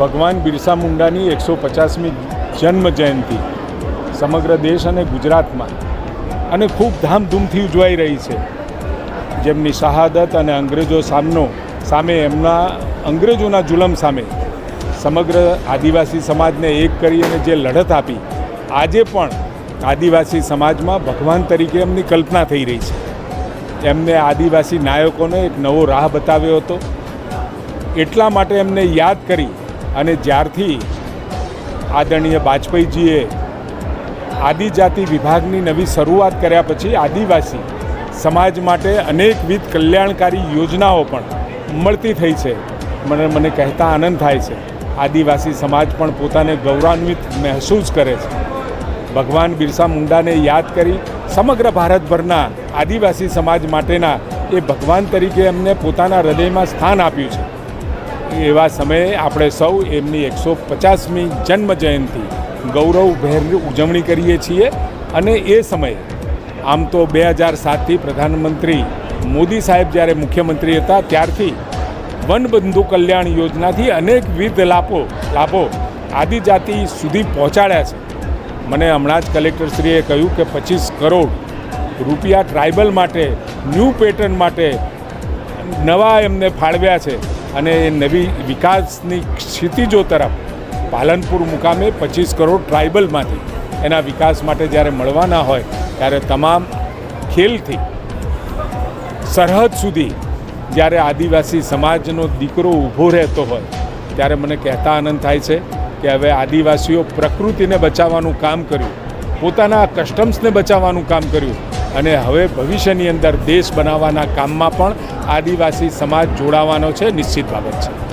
ભગવાન બિરસા મુંડાની એકસો પચાસમી જન્મ જયંતિ સમગ્ર દેશ અને ગુજરાતમાં અને ખૂબ ધામધૂમથી ઉજવાઈ રહી છે. જેમની શહાદત અને અંગ્રેજો સામનો સામે એમના અંગ્રેજોના જુલમ સામે સમગ્ર આદિવાસી સમાજને એક કરી અને જે લડત આપી, આજે પણ આદિવાસી સમાજમાં ભગવાન તરીકે એમની કલ્પના થઈ રહી છે. એમને આદિવાસી નાયકોને એક નવો રાહ બતાવ્યો હતો. એટલા માટે એમને યાદ કરી અને જ્યારથી આદરણીય વાજપેયીજીએ આદિજાતિ વિભાગની નવી શરૂઆત કર્યા પછી આદિવાસી સમાજ માટે અનેકવિધ કલ્યાણકારી યોજનાઓ પણ મળતી થઈ છે. મને મને કહેતા આનંદ થાય છે. આદિવાસી સમાજ પણ પોતાને ગૌરવાન્વિત મહેસૂસ કરે છે. ભગવાન બિરસા મુંડાને યાદ કરી સમગ્ર ભારતભરના આદિવાસી સમાજ માટેના એ ભગવાન તરીકે એમને પોતાના હૃદયમાં સ્થાન આપ્યું છે. એવા સમયે આપણે સૌ એમની એકસો પચાસમી જન્મ જયંતિ ગૌરવભેર ઉજવણી કરીએ છીએ અને એ સમયે આમ તો બે હજાર સાતથી પ્રધાનમંત્રી મોદી સાહેબ જ્યારે મુખ્યમંત્રી હતા ત્યારથી વનબંધુ કલ્યાણ યોજનાથી અનેકવિધ લાભો લાભો આદિજાતિ સુધી પહોંચાડ્યા છે. મને હમણાં જ કલેક્ટરશ્રીએ કહ્યું કે પચીસ કરોડ રૂપિયા ટ્રાઇબલ માટે, ન્યૂ પેટર્ન માટે નવા એમને ફાળવ્યા છે. અને એ નવી વિકાસની ક્ષિતિજો તરફ પાલનપુર મુકામે પચીસ કરોડ ટ્રાઇબલમાંથી એના વિકાસ માટે જ્યારે મળવાના હોય, ત્યારે તમામ ખેલથી સરહદ સુધી જ્યારે આદિવાસી સમાજનો દીકરો ઊભો રહેતો હોય, ત્યારે મને કહેતા આનંદ થાય છે કે હવે આદિવાસીઓ પ્રકૃતિને બચાવવાનું કામ કર્યું, પોતાના કસ્ટમ્સને બચાવવાનું કામ કર્યું અને હવે ભવિષ્યની અંદર દેશ બનાવવાના કામમાં પણ આદિવાસી સમાજ જોડાવાનો છે, નિશ્ચિત બાબત છે.